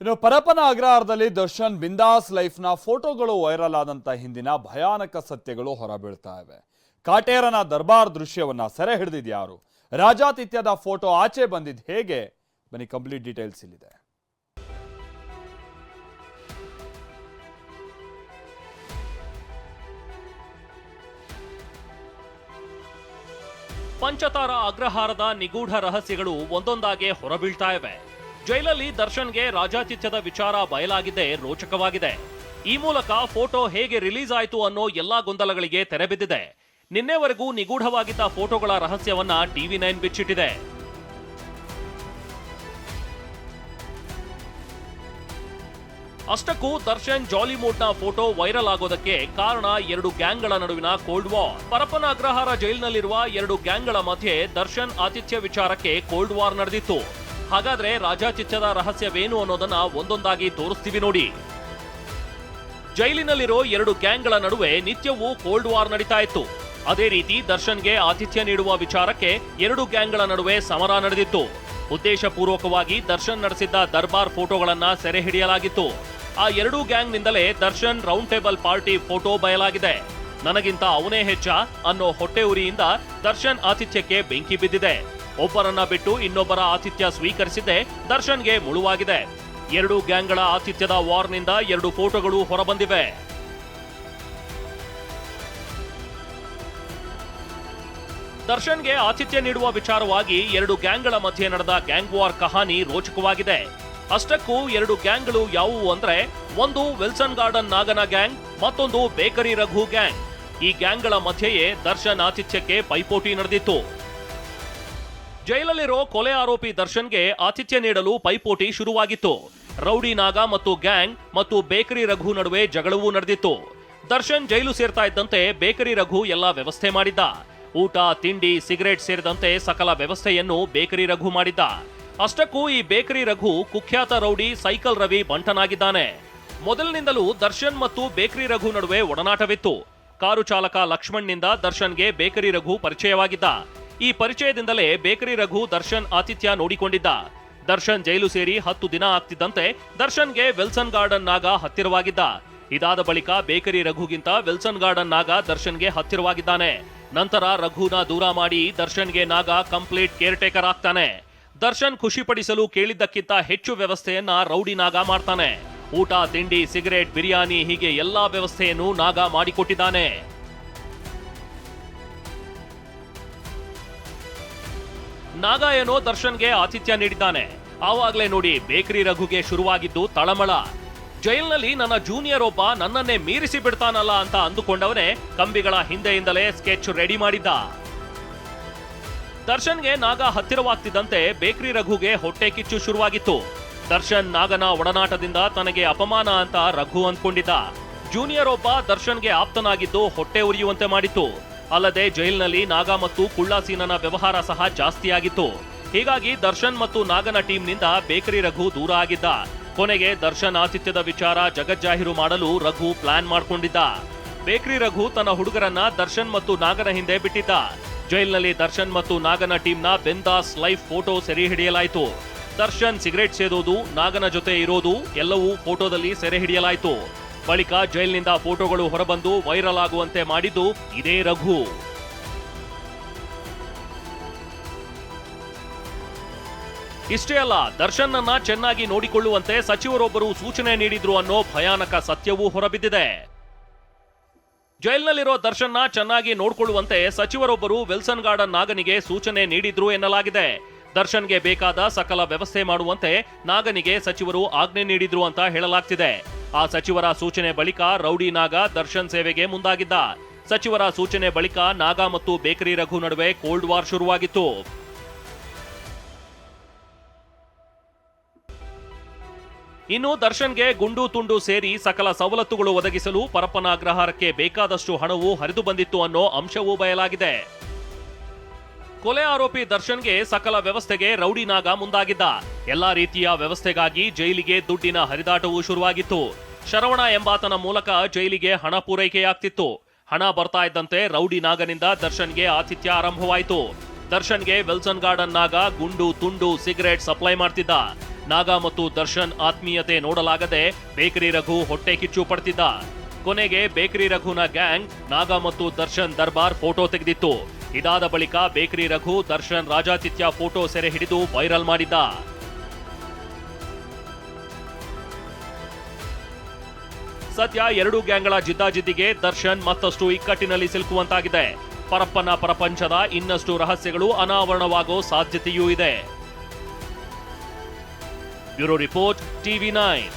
ಇನ್ನು ಪರಪನ ಅಗ್ರಹಾರದಲ್ಲಿ ದರ್ಶನ್ ಬಿಂದಾಸ್ ಲೈಫ್ನ ಫೋಟೋಗಳು ವೈರಲ್ ಆದಂಥ ಹಿಂದಿನ ಭಯಾನಕ ಸತ್ಯಗಳು ಹೊರಬೀಳ್ತಾ ಇವೆ. ಕಾಟೇರನ ದರ್ಬಾರ್ ದೃಶ್ಯವನ್ನ ಸೆರೆ ಹಿಡಿದಿದ್ಯಾರು ರಾಜಾತಿಥ್ಯದ ಫೋಟೋ ಆಚೆ ಬಂದಿದ್ದು ಹೇಗೆ? ಬನ್ನಿ, ಕಂಪ್ಲೀಟ್ ಡೀಟೇಲ್ಸ್ ಇಲ್ಲಿದೆ. ಪಂಚತಾರ ಅಗ್ರಹಾರದ ನಿಗೂಢ ರಹಸ್ಯಗಳು ಒಂದೊಂದಾಗೆ ಹೊರಬೀಳ್ತಾ ಇವೆ. ಜೈಲಲ್ಲಿ ದರ್ಶನ್ಗೆ ರಾಜಾತಿಥ್ಯದ ವಿಚಾರ ಬಯಲಾಗಿದೆ, ರೋಚಕವಾಗಿದೆ. ಈ ಮೂಲಕ ಫೋಟೋ ಹೇಗೆ ರಿಲೀಸ್ ಆಯಿತು ಅನ್ನೋ ಎಲ್ಲಾ ಗೊಂದಲಗಳಿಗೆ ತೆರೆಬಿದ್ದಿದೆ ನಿನ್ನೆವರೆಗೂ ನಿಗೂಢವಾಗಿದ್ದ ಫೋಟೋಗಳ ರಹಸ್ಯವನ್ನ ಟಿವಿ ನೈನ್ ಬಿಚ್ಚಿಟ್ಟಿದೆ. ಅಷ್ಟಕ್ಕೂ ದರ್ಶನ್ ಜಾಲಿ ನ ಫೋಟೋ ವೈರಲ್ ಆಗೋದಕ್ಕೆ ಕಾರಣ ಎರಡು ಗ್ಯಾಂಗ್ಗಳ ನಡುವಿನ ಕೋಲ್ಡ್ ವಾರ್. ಪರಪ್ಪನ ಅಗ್ರಹಾರ ಜೈಲಿನಲ್ಲಿರುವ ಎರಡು ಗ್ಯಾಂಗ್ಗಳ ಮಧ್ಯೆ ದರ್ಶನ್ ಆತಿಥ್ಯ ವಿಚಾರಕ್ಕೆ ಕೋಲ್ಡ್ ವಾರ್ ನಡೆದಿತ್ತು. ಹಾಗಾದ್ರೆ ರಾಜಾಚಿಚ್ಚದ ರಹಸ್ಯವೇನು ಅನ್ನೋದನ್ನ ಒಂದೊಂದಾಗಿ ತೋರಿಸ್ತೀವಿ ನೋಡಿ. ಜೈಲಿನಲ್ಲಿರೋ ಎರಡು ಗ್ಯಾಂಗ್ಗಳ ನಡುವೆ ನಿತ್ಯವೂ ಕೋಲ್ಡ್ ವಾರ್ ನಡೀತಾ ಇತ್ತು. ಅದೇ ರೀತಿ ದರ್ಶನ್ಗೆ ಆತಿಥ್ಯ ನೀಡುವ ವಿಚಾರಕ್ಕೆ ಎರಡು ಗ್ಯಾಂಗ್ಗಳ ನಡುವೆ ಸಮರ ನಡೆದಿತ್ತು. ಉದ್ದೇಶಪೂರ್ವಕವಾಗಿ ದರ್ಶನ್ ನಡೆಸಿದ್ದ ದರ್ಬಾರ್ ಫೋಟೋಗಳನ್ನ ಸೆರೆ ಹಿಡಿಯಲಾಗಿತ್ತು. ಆ ಎರಡೂ ಗ್ಯಾಂಗ್ನಿಂದಲೇ Darshan round table party photo ಬಯಲಾಗಿದೆ. ನನಗಿಂತ ಅವನೇ ಹೆಚ್ಚ ಅನ್ನೋ ಹೊಟ್ಟೆ ಉರಿಯಿಂದ ದರ್ಶನ್ ಆತಿಥ್ಯಕ್ಕೆ ಬೆಂಕಿ ಬಿದ್ದಿದೆ. ಒಬ್ಬರನ್ನ ಬಿಟ್ಟು ಇನ್ನೊಬ್ಬರ ಆತಿಥ್ಯ ಸ್ವೀಕರಿಸಿದ್ದೆ ದರ್ಶನ್ಗೆ ಮುಳುವಾಗಿದೆ. ಎರಡು ಗ್ಯಾಂಗ್ಗಳ ಆತಿಥ್ಯದ ವಾರ್ನಿಂದ ಎರಡು ಫೋಟೋಗಳು ಹೊರಬಂದಿವೆ. ದರ್ಶನ್ಗೆ ಆತಿಥ್ಯ ನೀಡುವ ವಿಚಾರವಾಗಿ ಎರಡು ಗ್ಯಾಂಗ್ಗಳ ಮಧ್ಯೆ ನಡೆದ ಗ್ಯಾಂಗ್ ವಾರ್ ಕಹಾನಿ ರೋಚಕವಾಗಿದೆ. ಅಷ್ಟಕ್ಕೂ ಎರಡು ಗ್ಯಾಂಗ್ಗಳು ಯಾವುವು ಅಂದ್ರೆ ಒಂದು ವಿಲ್ಸನ್ ಗಾರ್ಡನ್ ನಾಗನ ಗ್ಯಾಂಗ್, ಮತ್ತೊಂದು ಬೇಕರಿ ರಘು ಗ್ಯಾಂಗ್. ಈ ಗ್ಯಾಂಗ್ಗಳ ಮಧ್ಯೆಯೇ ದರ್ಶನ್ ಆತಿಥ್ಯಕ್ಕೆ ಪೈಪೋಟಿ ನಡೆದಿತ್ತು. ಜೈಲಲ್ಲಿರೋ ಕೊಲೆ ಆರೋಪಿ ದರ್ಶನ್ಗೆ ಆತಿಥ್ಯ ನೀಡಲು ಪೈಪೋಟಿ ಶುರುವಾಗಿತ್ತು. ರೌಡಿ ನಾಗ ಮತ್ತು ಗ್ಯಾಂಗ್ ಮತ್ತು ಬೇಕರಿ ರಘು ನಡುವೆ ಜಗಳವೂ ನಡೆದಿತ್ತು. ದರ್ಶನ್ ಜೈಲು ಸೇರ್ತಾ ಇದ್ದಂತೆ ಬೇಕರಿ ರಘು ಎಲ್ಲ ವ್ಯವಸ್ಥೆ ಮಾಡಿದ್ದ. ಊಟ, ತಿಂಡಿ, ಸಿಗರೇಟ್ ಸೇರಿದಂತೆ ಸಕಲ ವ್ಯವಸ್ಥೆಯನ್ನು ಬೇಕರಿ ರಘು ಮಾಡಿದ್ದ. ಅಷ್ಟಕ್ಕೂ ಈ ಬೇಕರಿ ರಘು ಕುಖ್ಯಾತ ರೌಡಿ ಸೈಕಲ್ ರವಿ ಬಂಟನಾಗಿದ್ದಾನೆ. ಮೊದಲಿನಿಂದಲೂ ದರ್ಶನ್ ಮತ್ತು ಬೇಕರಿ ರಘು ನಡುವೆ ಒಡನಾಟವಿತ್ತು. ಕಾರು ಚಾಲಕ ಲಕ್ಷ್ಮಣ್ನಿಂದ ದರ್ಶನ್ಗೆ ಬೇಕರಿ ರಘು ಪರಿಚಯವಾಗಿದ್ದ. ಈ ಪರಿಚಯದಿಂದಲೇ ಬೇಕರಿ ರಘು, ದರ್ಶನ್, ಆತಿಥ್ಯ ನೋಡಿಕೊಂಡಿದ್ದ. ದರ್ಶನ್ ಜೈಲು ಸೇರಿ ಹತ್ತು ದಿನ ಆಗ್ತಿದ್ದಂತೆ ದರ್ಶನ್ಗೆ ವೆಲ್ಸನ್ ಗಾರ್ಡನ್ ನಾಗ ಹತ್ತಿರವಾಗಿದ್ದ. ಇದಾದ ಬಳಿಕ ಬೇಕರಿ ರಘುಗಿಂತ ವೆಲ್ಸನ್ ಗಾರ್ಡನ್ ನಾಗ ದರ್ಶನ್ಗೆ ಹತ್ತಿರವಾಗಿದ್ದಾನೆ. ನಂತರ ರಘುನ ದೂರ ಮಾಡಿ ದರ್ಶನ್ಗೆ ನಾಗ ಕಂಪ್ಲೀಟ್ ಕೇರ್ ಟೇಕರ್ ಆಗ್ತಾನೆ. ದರ್ಶನ್ ಖುಷಿಪಡಿಸಲು ಕೇಳಿದ್ದಕ್ಕಿಂತ ಹೆಚ್ಚು ವ್ಯವಸ್ಥೆಯನ್ನ ರೌಡಿ ನಾಗ ಮಾಡ್ತಾನೆ. ಊಟ, ತಿಂಡಿ, ಸಿಗರೇಟ್, ಬಿರಿಯಾನಿ ಹೀಗೆ ಎಲ್ಲಾ ವ್ಯವಸ್ಥೆಯನ್ನು ನಾಗ ಮಾಡಿಕೊಟ್ಟಿದ್ದಾನೆ. ನಾಗ ಏನೋ ದರ್ಶನ್ಗೆ ಆತಿಥ್ಯ ನೀಡಿದ್ದಾನೆ. ಆವಾಗಲೇ ನೋಡಿ ಬೇಕರಿ ರಘುಗೆ ಶುರುವಾಗಿದ್ದು ತಳಮಳ. ಜೈಲ್ನಲ್ಲಿ ನನ್ನ ಜೂನಿಯರ್ ಒಬ್ಬ ನನ್ನನ್ನೇ ಮೀರಿಸಿ ಬಿಡ್ತಾನಲ್ಲ ಅಂತ ಅಂದುಕೊಂಡವನೇ ಕಂಬಿಗಳ ಹಿಂದೆಯಿಂದಲೇ ಸ್ಕೆಚ್ ರೆಡಿ ಮಾಡಿದ್ದ. ದರ್ಶನ್ಗೆ ನಾಗ ಹತ್ತಿರವಾಗ್ತಿದ್ದಂತೆ ಬೇಕರಿ ರಘುಗೆ ಹೊಟ್ಟೆ ಕಿಚ್ಚು ಶುರುವಾಗಿತ್ತು. ದರ್ಶನ್ ನಾಗನ ಒಡನಾಟದಿಂದ ತನಗೆ ಅಪಮಾನ ಅಂತ ರಘು ಅಂದ್ಕೊಂಡಿದ್ದ. ಜೂನಿಯರ್ ಒಬ್ಬ ದರ್ಶನ್ಗೆ ಆಪ್ತನಾಗಿದ್ದು ಹೊಟ್ಟೆ ಉರಿಯುವಂತೆ ಮಾಡಿತ್ತು. ಅಲ್ಲದೆ ಜೈಲಿನಲ್ಲಿ ನಾಗ ಮತ್ತು ಕುಳ್ಳಾಸೀನನ ವ್ಯವಹಾರ ಸಹ ಜಾಸ್ತಿಯಾಗಿತ್ತು. ಹೀಗಾಗಿ ದರ್ಶನ್ ಮತ್ತು ನಾಗನ ಟೀಮ್ನಿಂದ ಬೇಕರಿ ರಘು ದೂರ ಆಗಿದ್ದ. ಕೊನೆಗೆ ದರ್ಶನ್ ಆತಿಥ್ಯದ ವಿಚಾರ ಜಗಜ್ಜಾಹೀರು ಮಾಡಲು ರಘು ಪ್ಲಾನ್ ಮಾಡಿಕೊಂಡಿದ್ದ. ಬೇಕರಿ ರಘು ತನ್ನ ಹುಡುಗರನ್ನ ದರ್ಶನ್ ಮತ್ತು ನಾಗನ ಹಿಂದೆ ಬಿಟ್ಟಿದ್ದ. ಜೈಲ್ನಲ್ಲಿ ದರ್ಶನ್ ಮತ್ತು ನಾಗನ ಟೀಮ್ನ ಬೆಂದಾಸ್ ಲೈಫ್ ಫೋಟೋ ಸೆರೆ ಹಿಡಿಯಲಾಯಿತು. ದರ್ಶನ್ ಸಿಗರೇಟ್ ಸೇದೋದು, ನಾಗನ ಜೊತೆ ಇರೋದು ಎಲ್ಲವೂ ಫೋಟೋದಲ್ಲಿ ಸೆರೆ ಹಿಡಿಯಲಾಯಿತು. ಬಳಿಕ ಜೈಲಿನಿಂದ ಫೋಟೋಗಳು ಹೊರಬಂದು ವೈರಲ್ ಆಗುವಂತೆ ಮಾಡಿದ್ದು ಇದೇ ರಘು. ಇಷ್ಟೇ ಅಲ್ಲ, ದರ್ಶನ್ನನ್ನ ಚೆನ್ನಾಗಿ ನೋಡಿಕೊಳ್ಳುವಂತೆ ಸಚಿವರೊಬ್ಬರು ಸೂಚನೆ ನೀಡಿದ್ರು ಅನ್ನೋ ಭಯಾನಕ ಸತ್ಯವೂ ಹೊರಬಿದ್ದಿದೆ. ಜೈಲ್ನಲ್ಲಿರೋ ದರ್ಶನ್ನ ಚೆನ್ನಾಗಿ ನೋಡಿಕೊಳ್ಳುವಂತೆ ಸಚಿವರೊಬ್ಬರು ವಿಲ್ಸನ್ ಗಾರ್ಡನ್ ನಾಗನಿಗೆ ಸೂಚನೆ ನೀಡಿದ್ರು ಎನ್ನಲಾಗಿದೆ. ದರ್ಶನ್ಗೆ ಬೇಕಾದ ಸಕಲ ವ್ಯವಸ್ಥೆ ಮಾಡುವಂತೆ ನಾಗನಿಗೆ ಸಚಿವರು ಆಜ್ಞೆ ನೀಡಿದ್ರು ಅಂತ ಹೇಳಲಾಗ್ತಿದೆ. ಆ ಸಚಿವರ ಸೂಚನೆ ಬಳಿಕ ರೌಡಿ ನಾಗ ದರ್ಶನ್ ಸೇವೆಗೆ ಮುಂದಾಗಿದ್ದ. ಸಚಿವರ ಸೂಚನೆ ಬಳಿಕ ನಾಗ ಮತ್ತು ಬೇಕರಿ ರಘು ನಡುವೆ ಕೋಲ್ಡ್ ವಾರ್ ಶುರುವಾಗಿತ್ತು. ಇನ್ನು ದರ್ಶನ್ಗೆ ಗುಂಡು ತುಂಡು ಸೇರಿ ಸಕಲ ಸವಲತ್ತುಗಳು ಒದಗಿಸಲು ಪರಪ್ಪನ ಅಗ್ರಹಾರಕ್ಕೆ ಬೇಕಾದಷ್ಟು ಹಣವು ಹರಿದು ಬಂದಿತ್ತು ಅನ್ನೋ ಅಂಶವೂ ಬಯಲಾಗಿದೆ. ಕೊಲೆ ಆರೋಪಿ ದರ್ಶನ್ಗೆ ಸಕಲ ವ್ಯವಸ್ಥೆಗೆ ರೌಡಿ ನಾಗ ಮುಂದಾಗಿದ್ದ. ಎಲ್ಲಾ ರೀತಿಯ ವ್ಯವಸ್ಥೆಗಾಗಿ ಜೈಲಿಗೆ ದುಡ್ಡಿನ ಹರಿದಾಟವೂ ಶುರುವಾಗಿತ್ತು. ಶರವಣ ಎಂಬಾತನ ಮೂಲಕ ಜೈಲಿಗೆ ಹಣ ಪೂರೈಕೆಯಾಗ್ತಿತ್ತು. ಹಣ ಬರ್ತಾ ಇದ್ದಂತೆ ರೌಡಿ ನಾಗನಿಂದ ದರ್ಶನ್ಗೆ ಆತಿಥ್ಯ ಆರಂಭವಾಯಿತು. ದರ್ಶನ್ಗೆ ವೆಲ್ಸನ್ ಗಾರ್ಡನ್ ನಾಗ ಗುಂಡು, ತುಂಡು, ಸಿಗರೇಟ್ ಸಪ್ಲೈ ಮಾಡ್ತಿದ್ದ. ನಾಗ ಮತ್ತು ದರ್ಶನ್ ಆತ್ಮೀಯತೆ ನೋಡಲಾಗದೆ ಬೇಕರಿ ರಘು ಹೊಟ್ಟೆ ಕಿಚ್ಚು ಪಡ್ತಿದ್ದ. ಕೊನೆಗೆ ಬೇಕರಿ ರಘುನ ಗ್ಯಾಂಗ್, ನಾಗ ಮತ್ತು ದರ್ಶನ್ ದರ್ಬಾರ್ ಫೋಟೋ ತೆಗೆದಿತ್ತು. ಇದಾದ ಬಳಿಕ ಬೇಕರಿ ರಘು, ದರ್ಶನ್ ರಾಜಾತಿಥ್ಯ ಫೋಟೋ ಸೆರೆ ಹಿಡಿದು ವೈರಲ್ ಮಾಡಿದ್ದ. ಸದ್ಯ ಎರಡು ಗ್ಯಾಂಗ್ಗಳ ಜಿದ್ದಾಜಿದ್ದಿಗೆ ದರ್ಶನ್ ಮತ್ತಷ್ಟು ಇಕ್ಕಟ್ಟಿನಲ್ಲಿ ಸಿಲುಕುವಂತಾಗಿದೆ. ಪರಪ್ಪನ ಪ್ರಪಂಚದ ಇನ್ನಷ್ಟು ರಹಸ್ಯಗಳು ಅನಾವರಣವಾಗೋ ಸಾಧ್ಯತೆಯೂ ಇದೆ. Bureau report, TV nine.